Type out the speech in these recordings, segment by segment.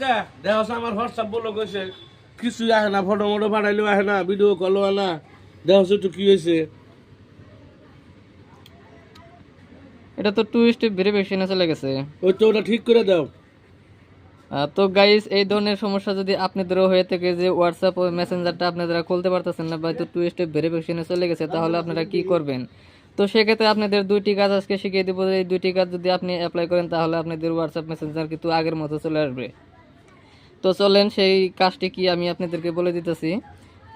দেহ আমার হোয়াটসঅ্যাপ বলো কইছে কিছু আহে না ফটো মটো পাঠাইলেও আহে না ভিডিও কলও আহে না। দেহ একটু কি হয়েছে এটা তো টু স্টেপ ভেরিফিকেশনে চলে গেছে। ওই তো ওটা ঠিক করে দাও। তো গাইস এই ধরনের সমস্যা যদি আপনাদেরও হয়ে থাকে যে হোয়াটসঅ্যাপ মেসেঞ্জারটা আপনারা খুলতে পারতেছেন না বা তো টু স্টেপ ভেরিফিকেশনে চলে গেছে তাহলে আপনারা কি করবেন? তো সেক্ষেত্রে আপনাদের দুইটি কাজ আজকে শিখিয়ে দেবো এই দুইটি কাজ যদি আপনি অ্যাপ্লাই করেন তাহলে আপনাদের হোয়াটসঅ্যাপ মেসেঞ্জার কিন্তু আগের মতো চলে আসবে। তো চলেন সেই কাজটি কি আমি আপনাদেরকে বলে দিতেছি।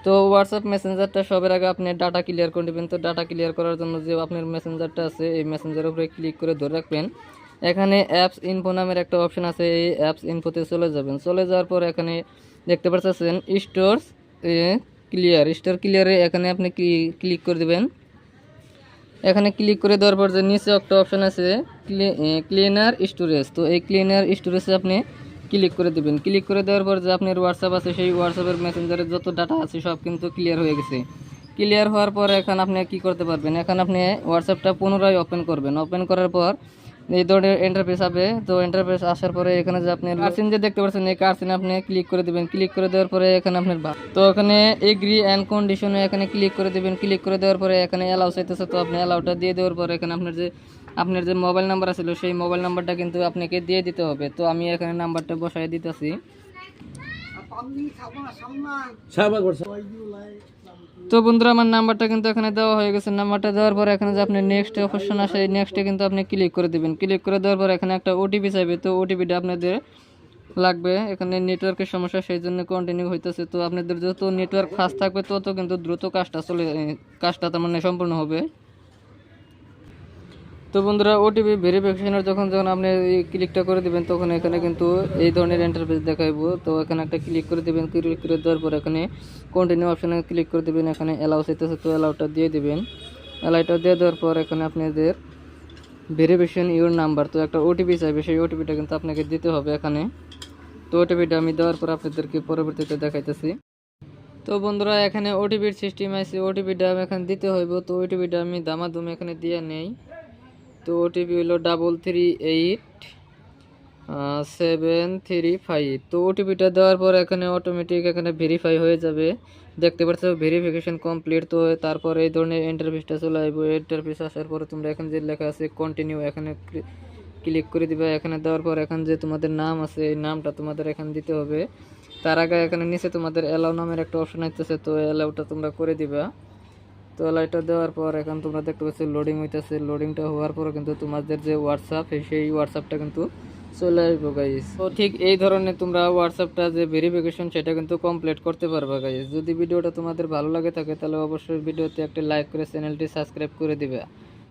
তো হোয়াটসঅ্যাপ মেসেঞ্জারটা সবার আগে আপনি ডাটা ক্লিয়ার করে নেবেন। তো ডাটা ক্লিয়ার করার জন্য যে আপনার মেসেঞ্জারটা আছে, এই মেসেঞ্জারের উপরে ক্লিক করে ধরে রাখবেন। এখানে অ্যাপস ইনফো নামের একটা অপশন আছে, এই অ্যাপস ইনফোতে চলে যাবেন। চলে যাওয়ার পর এখানে দেখতে পাচ্ছেন স্টোরস ক্লিয়ার স্টোর ক্লিয়ারে এখানে আপনি ক্লিক করে দেবেন? এখানে ক্লিক করে দেওয়ার পর যে নিচে একটা অপশন আছে ক্লিনার স্টোরেজ তো এই ক্লিনার স্টোরেজে আপনি ক্লিক করে দেবেন। ক্লিক করে দেওয়ার পর যে আপনার হোয়াটসঅ্যাপ আছে, সেই হোয়াটসঅ্যাপের মেসেঞ্জারের যত ডাটা আছে সব কিন্তু ক্লিয়ার হয়ে গেছে। ক্লিয়ার হওয়ার পর এখন আপনি কি করতে পারবেন? এখন আপনি হোয়াটসঅ্যাপটা পুনরায় ওপেন করবেন। ওপেন করার পর এই ধরনের ইন্টারফেস হবে তো ইন্টারফেস আসার পরে এখানে যে আপনি কার্সিন যে দেখতে পাচ্ছেন, এই কার্সিনে আপনি ক্লিক করে দিবেন। ক্লিক করে দেওয়ার পরে এখানে আপনার তো এখানে এগ্রি অ্যান্ড কন্ডিশনে এখানে ক্লিক করে দেবেন। ক্লিক করে দেওয়ার পরে এখানে অ্যালাউ চাইতেছে, তো আপনি অ্যালাউটা দিয়ে দেওয়ার পরে এখানে আপনার যে আপনার যে মোবাইল নাম্বার ছিল সেই মোবাইল নাম্বারটা কিন্তু আপনাকে দিয়ে দিতে হবে। তো আমি এখানে নাম্বারটা বসাই দিতেছি। তো বন্ধুরা আমার নাম্বারটা কিন্তু এখানে দেওয়া হয়ে গেছে। নাম্বারটা দেওয়ার পর এখানে যে আপনি নেক্সট অপশন আসে নেক্সটে কিন্তু আপনি ক্লিক করে দিবেন। ক্লিক করে দেওয়ার পর এখানে একটা ওটিপি চাইবে। তো ওটিপিটা আপনাদের লাগবে। এখানে নেটওয়ার্কের সমস্যা সেই জন্য কন্টিনিউ হইতেছে। তো আপনাদের যত নেটওয়ার্ক ফাস্ট থাকবে তত কিন্তু দ্রুত কাজটা চলে কাজটা তার মানে সম্পূর্ণ হবে। তো বন্ধুরা ওটিপি ভেরিফিকেশনের যখন যখন আপনি এই ক্লিকটা করে দিবেন, তখন এখানে কিন্তু এই ধরনের ইন্টারফেস দেখাইবো। তো এখানে একটা ক্লিক করে দিবেন ক্লিক করে দেওয়ার পর এখানে কন্টিনিউ অপশানে ক্লিক করে দিবেন। এখানে অ্যালাউ চাইতেছে, তো অ্যালাউটা দিয়ে দিবেন। অ্যালাউটা দিয়ে দেওয়ার পর এখানে আপনাদের ভেরিফিকেশন ইউর নাম্বার তো একটা ওটিপি চাইবে, সেই ওটিপিটা কিন্তু আপনাকে দিতে হবে এখানে। তো ওটিপিটা আমি দেওয়ার পর আপনাদেরকে পরবর্তীতে দেখাইতেছি। তো বন্ধুরা, এখানে ওটিপির সিস্টেম আছে ওটিপিটা আমি এখানে দিতে হইব। তো ওটিপিটা আমি দামাদুম এখানে দিয়ে নেই। তো ওটিপি হলো double three eight seven three five তো ওটিপিটা দেওয়ার পর এখানে অটোমেটিক এখানে ভেরিফাই হয়ে যাবে। দেখতে পাচ্ছ ভেরিফিকেশন কমপ্লিট তো তারপর এই ধরনের ইন্টারফেসটা চলে আসবে। ইন্টারফেস আসার পরে তোমরা এখানে যে লেখা আছে কন্টিনিউ এখানে ক্লিক করে দিবে। এখানে দেওয়ার পর এখানে যে তোমাদের নাম আছে, এই নামটা তোমাদের এখানে দিতে হবে। তার আগে এখানে নিচে তোমাদের অ্যালাউ নামের একটা অপশন আসতেছে, তো অ্যালাউটা তোমরা করে দিবা। তো লাইটটা দেওয়ার পর এখন তোমরা দেখতে পাচ্ছ লোডিং হইতেছে। লোডিংটা হওয়ার পর কিন্তু তোমাদের যে হোয়াটসঅ্যাপ সেই হোয়াটসঅ্যাপটা কিন্তু চলে আসব গাইজ তো ঠিক এই ধরনের তোমরা হোয়াটসঅ্যাপটা যে ভেরিফিকেশন সেটা কিন্তু কমপ্লিট করতে পারবে গাইজ যদি ভিডিওটা তোমাদের ভালো লাগে থাকে, তাহলে অবশ্যই ভিডিওতে একটা লাইক করে চ্যানেলটি সাবস্ক্রাইব করে দিবে।